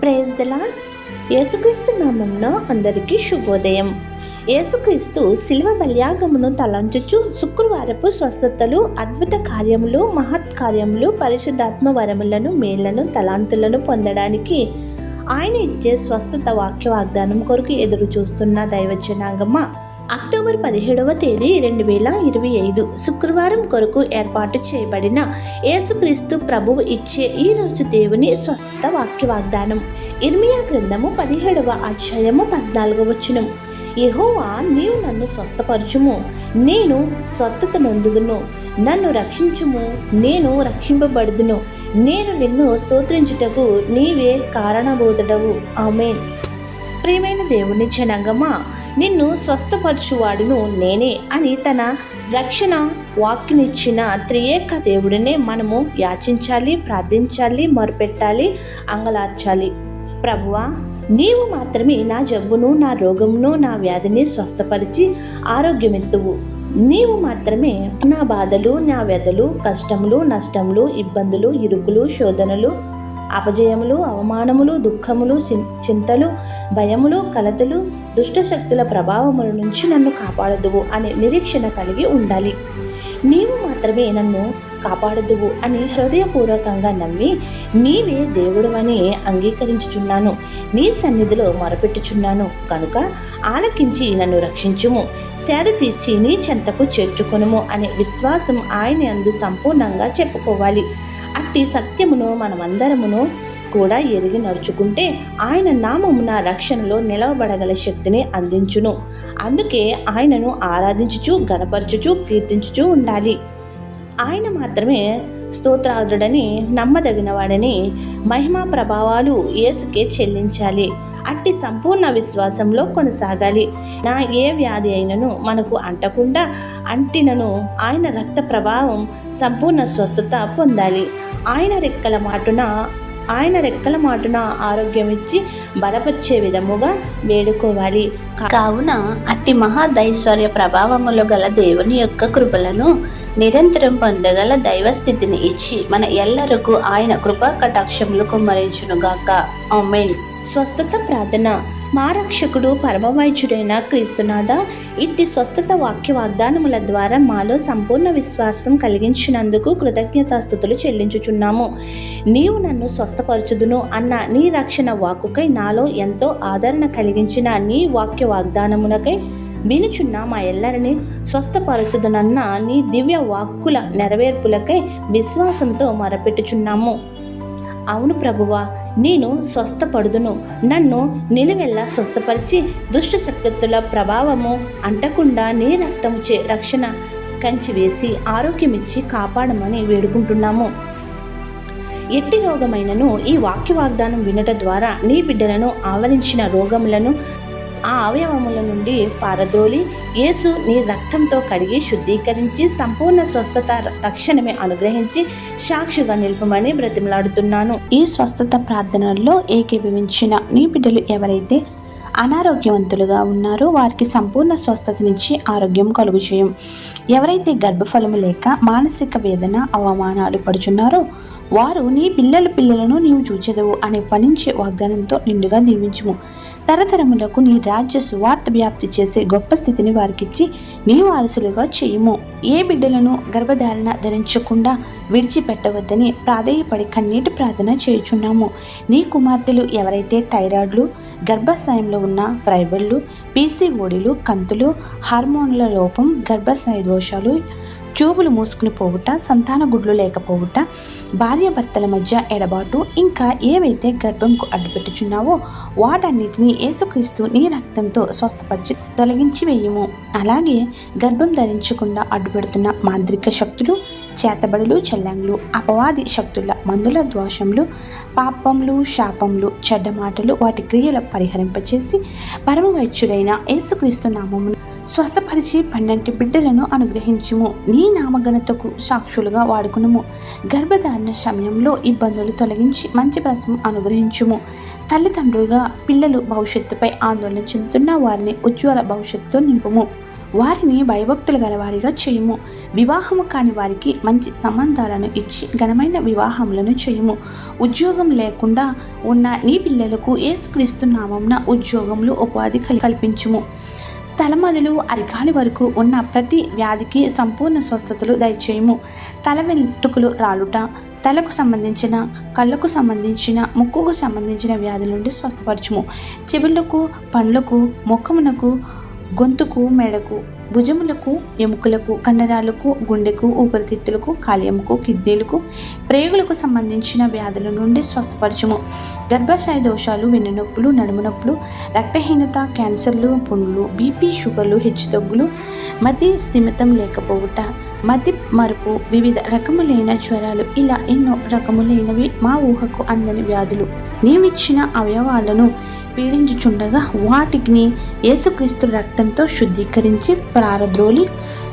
Praise దలా యేసుక్రీస్తు నామంలో అందరికీ శుభోదయం. యేసుక్రీస్తు శిల్వ బల్యాగమును తలంచుచు శుక్రవారపు స్వస్థతలు అద్భుత కార్యములు మహత్ కార్యములు పరిశుద్ధాత్మ వరములను మేళ్ళను తలాంతులను పొందడానికి ఆయన ఇచ్చే స్వస్థత వాక్య వాగ్దానం కొరకు ఎదురు చూస్తున్న దైవజనాంగమ్మ అక్టోబర్ పదిహేడవ తేదీ రెండు వేల ఇరవై ఐదు శుక్రవారం కొరకు ఏర్పాటు చేయబడిన యేసుక్రీస్తు ప్రభువు ఇచ్చే ఈ రోజు దేవుని స్వస్థ వాక్య వాగ్దానం ఇర్మియా గ్రంథము పదిహేడవ అధ్యాయము పద్నాలుగవ వచనం. యెహోవా నీవు నన్ను స్వస్థపరచుము. నేను స్వస్థత నొందుదును. నన్ను రక్షించుము. నేను రక్షింపబడుదును. నేను నిన్ను స్తోత్రించుటకు నీవే కారణబోధుడవు ఆమెన్. ప్రియమైన దేవుని జనగమా నిన్ను స్వస్థపరచువాడును నేనే అని తన రక్షణ వాక్యనిచ్చిన త్రియేక దేవుడినే మనము యాచించాలి ప్రార్థించాలి మొరపెట్టాలి అంగలార్చాలి. ప్రభువా నీవు మాత్రమే నా జబ్బును నా రోగమును నా వ్యాధిని స్వస్థపరిచి ఆరోగ్యమెత్తువు నీవు మాత్రమే నా బాధలు నా వ్యధలు కష్టములు నష్టములు ఇబ్బందులు ఇరుకులు శోధనలు అపజయములు అవమానములు దుఃఖములు చింతలు భయములు కలతలు దుష్టశక్తుల ప్రభావముల నుంచి నన్ను కాపాడదువు అనే నిరీక్షణ కలిగి ఉండాలి. నీవు మాత్రమే నన్ను కాపాడదువు అని హృదయపూర్వకంగా నమ్మి నీవే దేవుడవని అంగీకరించుచున్నాను. నీ సన్నిధిలో మొరపెట్టుచున్నాను. కనుక ఆలకించి నన్ను రక్షించుము. సేద తీర్చి నీ చెంతకు చేర్చుకొనుము అనే విశ్వాసం ఆయన అందు సంపూర్ణంగా చెప్పుకోవాలి. అట్టి సత్యమును మనమందరమును కూడా ఎరిగి నడుచుకుంటే ఆయన నామమున రక్షణలో నిలవబడగల శక్తిని అందించును. అందుకే ఆయనను ఆరాధించుచు గనపరచుచు కీర్తించుచు ఉండాలి. ఆయన మాత్రమే స్తోత్రాదుడని నమ్మదగినవాడని మహిమా ప్రభావాలు యేసుకే చెల్లించాలి. అట్టి సంపూర్ణ విశ్వాసంలో కొనసాగాలి. నా ఏ వ్యాధి అయినను మనకు అంటకుండా అంటినను ఆయన రక్త ప్రభావం సంపూర్ణ స్వస్థత పొందాలి. ఆయన రెక్కల మాటున ఆయన రెక్కల మాటున ఆరోగ్యం ఇచ్చి బలపరిచే విధముగా వేడుకోవాలి. కావున అట్టి మహాదైశ్వర్య ప్రభావములు గల దేవుని యొక్క కృపలను నిరంతరం పొందగల దైవ స్థితిని ఇచ్చి మన ఎల్లరకు ఆయన కృపా కటాక్షములు కుమ్మరించునుగాక. ఆమెన్. స్వస్థత ప్రార్థన. మా రక్షకుడు పరమవైద్యుడైన క్రీస్తునాథ ఇట్టి స్వస్థత వాక్య వాగ్దానముల ద్వారా మాలో సంపూర్ణ విశ్వాసం కలిగించినందుకు కృతజ్ఞతాస్థుతులు చెల్లించుచున్నాము. నీవు నన్ను స్వస్థపరచుదును అన్న నీ రక్షణ వాక్కుకై నాలో ఎంతో ఆదరణ కలిగించిన నీ వాక్య వాగ్దానమునకై వినుచున్న మా ఎల్లరిని స్వస్థపరచుదునన్న నీ దివ్య వాక్కుల నెరవేర్పులకై విశ్వాసంతో మొరపెట్టుచున్నాము. అవును ప్రభువా నేను స్వస్థపడుదును. నన్ను నిలువెల్లా స్వస్థపరిచి దుష్టశక్తుల ప్రభావము అంటకుండా నీ రక్తముచే రక్షణ కంచి వేసి ఆరోగ్యమిచ్చి కాపాడమని వేడుకుంటున్నాము. ఎట్టి రోగమైనను ఈ వాక్య వాగ్దానం వినట ద్వారా నీ బిడ్డలను ఆవరించిన రోగములను ఆ అవయవముల నుండి పారదోలి యేసు నీ రక్తంతో కడిగి శుద్ధీకరించి సంపూర్ణ స్వస్థత తక్షణమే అనుగ్రహించి సాక్షిగా నిలుపమని బ్రతిమలాడుతున్నాను. ఈ స్వస్థత ప్రార్థనల్లో ఏకీభవించిన నీ బిడ్డలు ఎవరైతే అనారోగ్యవంతులుగా ఉన్నారో వారికి సంపూర్ణ స్వస్థతనిచ్చి ఆరోగ్యం కలుగు చేయం ఎవరైతే గర్భఫలము లేక మానసిక వేదన అవమానాలు పడుచున్నారో వారు నీ పిల్లల పిల్లలను నీవు చూచెదవు అనే పనించే వాగ్దానంతో నిండుగా దీవించుము. తరతరములకు నీ రాజ్య సువార్త వ్యాప్తి చేసే గొప్ప స్థితిని వారికిచ్చి నీ వారసులుగా చేయుము. ఏ బిడ్డలను గర్భధారణ ధరించకుండా విడిచిపెట్టవద్దని ప్రాధేయపడి కన్నీటి ప్రార్థన చేయుచున్నాము. నీ కుమార్తెలు ఎవరైతే థైరాయిడ్లు గర్భాశయంలో ఉన్న ఫైబర్లు పీసీఓడీలు కంతులు హార్మోన్ల లోపం గర్భాశయ దోషాలు జోబులు మూసుకుని పోవుట సంతాన గుడ్లు లేకపోవుట భార్యాభర్తల మధ్య ఎడబాటు ఇంకా ఏవైతే గర్భంకు అడ్డుపెట్టుచున్నావో వాటన్నిటినీ ఏసుక్రీస్తు నీ రక్తంతో స్వస్థపరిచి తొలగించి వేయము. అలాగే గర్భం ధరించకుండా అడ్డుపెడుతున్న మాంత్రిక శక్తులు చేతబడులు చెల్లంగులు అపవాది శక్తుల మందుల దోషములు పాపములు శాపములు చెడ్డ మాటలు వాటి క్రియల పరిహరింపచేసి పరమవైద్యుడైన యేసుక్రీస్తు నామమును స్వస్థపరిచి పన్నెంటి బిడ్డలను అనుగ్రహించుము. నీ నామగణతకు సాక్షులుగా వాడుకునుము. గర్భధారణ సమయంలో ఇబ్బందులు తొలగించి మంచి ప్రసం అనుగ్రహించుము. తల్లిదండ్రులుగా పిల్లలు భవిష్యత్తుపై ఆందోళన చెందుతున్న వారిని ఉజ్వల భవిష్యత్తుతో నింపుము. వారిని భయభక్తులు గలవారిగా చేయుము. వివాహము కాని వారికి మంచి సంబంధాలను ఇచ్చి ఘనమైన వివాహములను చేయుము. ఉద్యోగం లేకుండా ఉన్న నీ పిల్లలకు ఏసుక్రీస్తు నామంన ఉద్యోగంలో ఉపాధి కల్పించుము. తల తలమదులు అరికాలి వరకు ఉన్న ప్రతి వ్యాధికి సంపూర్ణ స్వస్థతలు దయచేయము. తల వెంట్రుకలు రాలుట తలకు సంబంధించిన కళ్ళకు సంబంధించిన ముక్కుకు సంబంధించిన వ్యాధుల నుండి స్వస్థపరచుము. చెవులకు పండ్లకు ముఖమునకు గొంతుకు మెడకు భుజములకు ఎముకలకు కండరాలకు గుండెకు ఊపిరితిత్తులకు కాలేయముకు కిడ్నీలకు ప్రేగులకు సంబంధించిన వ్యాధుల నుండి స్వస్థపరచము. గర్భాశయ దోషాలు వెన్నునొప్పులు నడుము నొప్పులు రక్తహీనత క్యాన్సర్లు పుండ్లు బీపీ షుగర్లు హెచ్చుతగ్గులు మతి స్థిమితం లేకపోవుట మతి మరుపు వివిధ రకములైన జ్వరాలు ఇలా ఎన్నో రకములైనవి మా ఊహకు అందని వ్యాధులు. నీవిచ్చిన అవయవాలను పీడించుచుండగా వాటిని యేసుక్రీస్తు రక్తంతో శుద్ధీకరించి ప్రారద్రోలి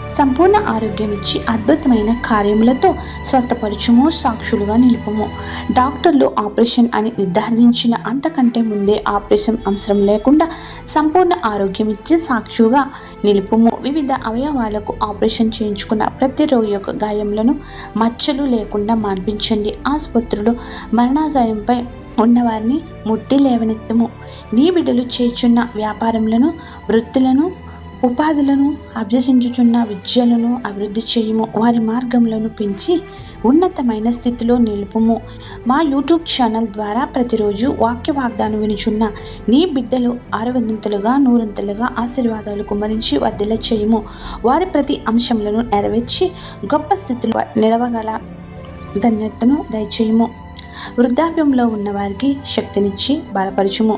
సంపూర్ణ ఆరోగ్యం ఇచ్చి అద్భుతమైన కార్యములతో స్వస్థపరచుము సాక్షులుగా నిలుపము. డాక్టర్లు ఆపరేషన్ అని నిర్ధారించిన అంతకంటే ముందే ఆపరేషన్ అవసరం లేకుండా సంపూర్ణ ఆరోగ్యం ఇచ్చి సాక్షిగా నిలుపుము. వివిధ అవయవాలకు ఆపరేషన్ చేయించుకున్న ప్రతి రోగి యొక్క గాయములను మచ్చలు లేకుండా మార్పించండి. ఆసుపత్రులు మరణాజయంపై ఉన్నవారిని ముట్టి లేవనెత్తము. నీ బిడ్డలు చేర్చున్న వ్యాపారములను వృత్తులను ఉపాధులను అభ్యసించుచున్న విద్యలను అభివృద్ధి చేయము. వారి మార్గములను పెంచి ఉన్నతమైన స్థితిలో నిలుపుము. మా యూట్యూబ్ ఛానల్ ద్వారా ప్రతిరోజు వాక్య వాగ్దానం వినుచున్న నీ బిడ్డలు అరవంతులుగా నూరంతులుగా ఆశీర్వాదాలు కుమరించి వర్ధల చేయము. వారి ప్రతి అంశములను నెరవేర్చి గొప్ప స్థితిలో నిలవగల ధన్యతను దయచేయము. వృద్ధాప్యంలో ఉన్నవారికి శక్తినిచ్చి బలపరచుము.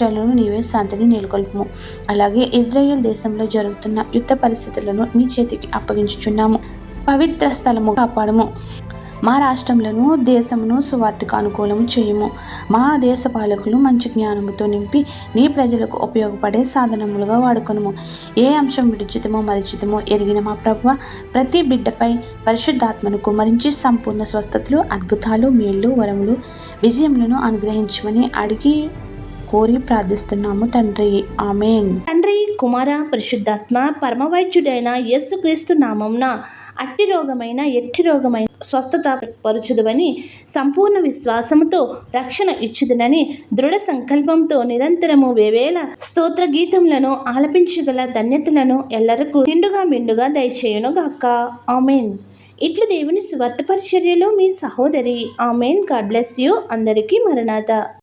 రాష్ట్రాలను నీవే శాంతిని నెలకొల్పము. అలాగే ఇజ్రాయెల్ దేశంలో జరుగుతున్న యుద్ధ పరిస్థితులను నీ చేతికి అప్పగించుచున్నాము. పవిత్ర స్థలము కాపాడము. మా రాష్ట్రంలోను దేశమును సువార్తకు అనుకూలము చేయము. మా దేశ పాలకులు మంచి జ్ఞానముతో నింపి నీ ప్రజలకు ఉపయోగపడే సాధనములుగా వాడుకొనము. ఏ అంశం విడిచితమో మరిచితమో ఎరిగిన మా ప్రభు ప్రతి బిడ్డపై పరిశుద్ధాత్మను కుమరించి సంపూర్ణ స్వస్థతలు అద్భుతాలు మేళ్ళు వరములు విజయములను అనుగ్రహించమని అడిగి కోరి ప్రార్థిస్తున్నాము తండ్రి. ఆమెన్. తండ్రి కుమార పరిశుద్ధాత్మ పరమవైద్యుడైన యేసుక్రీస్తు నామంన అట్టి రోగమైన ఎట్టి రోగమైన స్వస్థత పరుచుదని సంపూర్ణ విశ్వాసముతో రక్షణ ఇచ్చుదనని దృఢ సంకల్పంతో నిరంతరము వేవేల స్తోత్ర గీతములను ఆలపించగల ధన్యతలను ఎల్లరకు నిండుగా మిండుగా దయచేయునుగాక. ఆమెన్. ఇట్లు దేవుని స్వార్థ పరిచర్యలో మీ సహోదరి. ఆమెన్. God bless you. అందరికీ మరణాత.